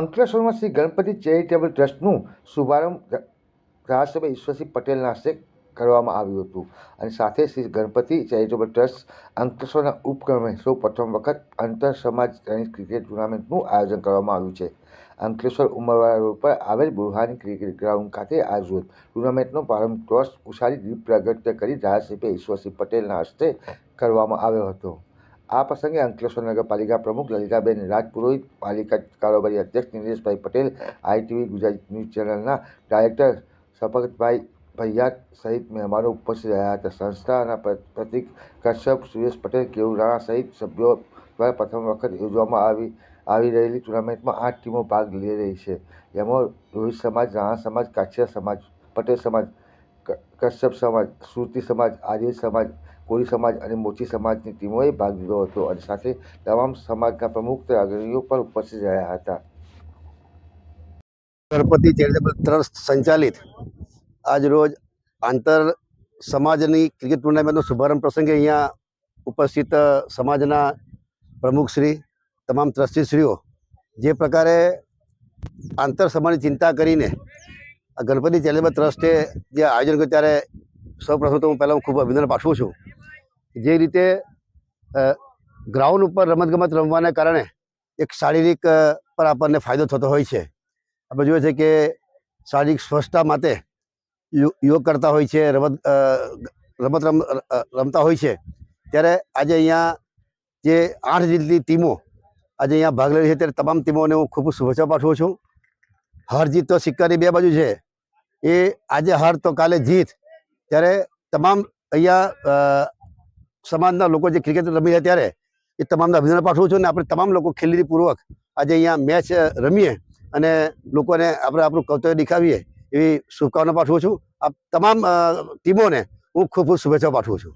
અંકલેશ્વરમાં શ્રી ગણપતિ ચેરિટેબલ ટ્રસ્ટનું શુભારંભ ધારાસભ્ય ઈશ્વરસિંહ પટેલના હસ્તે કરવામાં આવ્યું હતું. અને સાથે શ્રી ગણપતિ ચેરિટેબલ ટ્રસ્ટ અંકલેશ્વરના ઉપક્રમે સૌ પ્રથમ વખત આંતર સમાજ ટેનિસ ક્રિકેટ ટુર્નામેન્ટનું આયોજન કરવામાં આવ્યું છે. અંકલેશ્વર ઉમરવાડા રોડ પર આવેલ બુરહાની ક્રિકેટ ગ્રાઉન્ડ ખાતે રોજ ટુર્નામેન્ટનો પ્રારંભ ટોસ ઉછાળી દીપ પ્રાગટ્ય કરી ધારાસભ્ય ઈશ્વરસિંહ પટેલના હસ્તે કરવામાં આવ્યો હતો. આ પ્રસંગે અંકલેશ્વર નગરપાલિકા પ્રમુખ લલિતાબેન રાજપુરોહિત, પાલિકા કારોબારી અધ્યક્ષ નિલેશભાઈ પટેલ, આઈટીવી ગુજરાત ન્યૂઝ ચેનલના ડાયરેક્ટર શપથભાઈ ભૈયાત સહિત મહેમાનો ઉપસ્થિત રહ્યા હતા. સંસ્થાના પ્રતિક કશ્યપ, સુરેશ પટેલ, કેવું રાણા સહિત સભ્યો દ્વારા પ્રથમ વખત યોજવામાં આવી આવી રહેલી ટુર્નામેન્ટમાં આઠ ટીમો ભાગ લઈ રહી છે. એમાં રોહિત સમાજ, રાણા સમાજ કાછિયા સમાજ, પટેલ સમાજ કશ્યપ સમાજ સુરતી સમાજ, આર્ય સમાજ કોળી સમાજ અને મોચી સમાજની ટીમોએ ભાગ લીધો હતો અને સાથે તમામ સમાજના પ્રમુખ અગ્રણીઓ પણ ઉપસ્થિત રહ્યા હતા. ગણપતિ ચેરિટેબલ ટ્રસ્ટ સંચાલિત આજ રોજ આંતર સમાજની ક્રિકેટ ટુર્નામેન્ટનો શુભારંભ પ્રસંગે અહીંયા ઉપસ્થિત સમાજના પ્રમુખશ્રી તમામ ટ્રસ્ટીશ્રીઓ જે પ્રકારે આંતર સમાજની ચિંતા કરીને ગણપતિ ચેરિટેબલ ટ્રસ્ટે જે આયોજન કર્યું ત્યારે સૌ પ્રથમ તો હું પહેલાં ખૂબ અભિનંદન પાઠવું છું. જે રીતે ગ્રાઉન્ડ ઉપર રમતગમત રમવાને કારણે એક શારીરિક પર આપણને ફાયદો થતો હોય છે. આપણે જોઈએ છે કે શારીરિક સ્વચ્છતા માટે યોગ કરતા હોય છે, રમત રમત રમ રમતા હોય છે. ત્યારે આજે અહીંયા જે આઠ જેટલી ટીમો આજે અહીંયા ભાગ લઈ છે, ત્યારે તમામ ટીમોને હું ખૂબ શુભેચ્છા પાઠવું છું. હાર જીત તો સિક્કાની બે બાજુ છે. એ આજે હાર તો કાલે જીત. ત્યારે તમામ અહીંયા સમાજના લોકો જે ક્રિકેટ રમી રહ્યા ત્યારે એ તમામને અભિનંદન પાઠવું છું અને આપણે તમામ લોકો ખેલીપૂર્વક આજે અહીંયા મેચ રમીએ અને લોકોને આપણે આપણું કર્તવ્ય દેખાવીએ એવી શુભકામના પાઠવું છું. આ તમામ ટીમોને હું ખૂબ ખૂબ શુભેચ્છા પાઠવું છું.